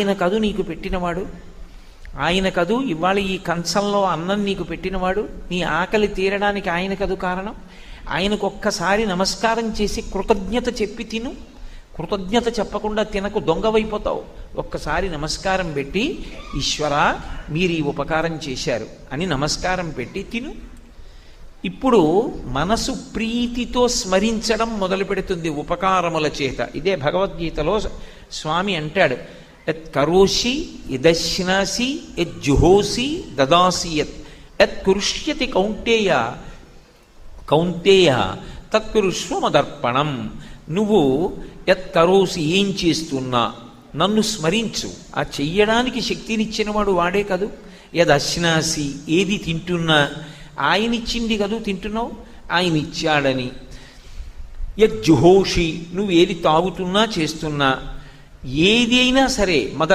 ఆయన కదు నీకు పెట్టినవాడు. ఆయన కదు ఇవాళ ఈ కంచంలో అన్నం నీకు పెట్టినవాడు. నీ ఆకలి తీరడానికి ఆయన కదు కారణం. ఆయనకు ఒక్కసారి నమస్కారం చేసి కృతజ్ఞత చెప్పి తిను. కృతజ్ఞత చెప్పకుండా తినకు దొంగవైపోతావు. ఒక్కసారి నమస్కారం పెట్టి ఈశ్వర మీరు ఈ ఉపకారం చేశారు అని నమస్కారం పెట్టి తిను. ఇప్పుడు మనసు ప్రీతితో స్మరించడం మొదలు పెడుతుంది ఉపకారముల చేత. ఇదే భగవద్గీతలో స్వామి అంటాడు. యత్ కరోషి యదశ్నాసి యత్ జుహోసి దదాసి యత్ యత్ కురుష్యతి కౌంటేయ కౌంటేయ తత్కురుష్వ మదర్పణం. నువ్వు యత్ కరోసి ఏం చేస్తున్నా నన్ను స్మరించు. ఆ చెయ్యడానికి శక్తినిచ్చినవాడు వాడే కదూ? యదశ్నాసి ఏది తింటున్నా ఆయనిచ్చింది కదూ తింటున్నావు? ఆయన ఇచ్చాడని యజ్జుహోషి నువ్వు ఏది తాగుతున్నా చేస్తున్నా ఏది అయినా సరే మద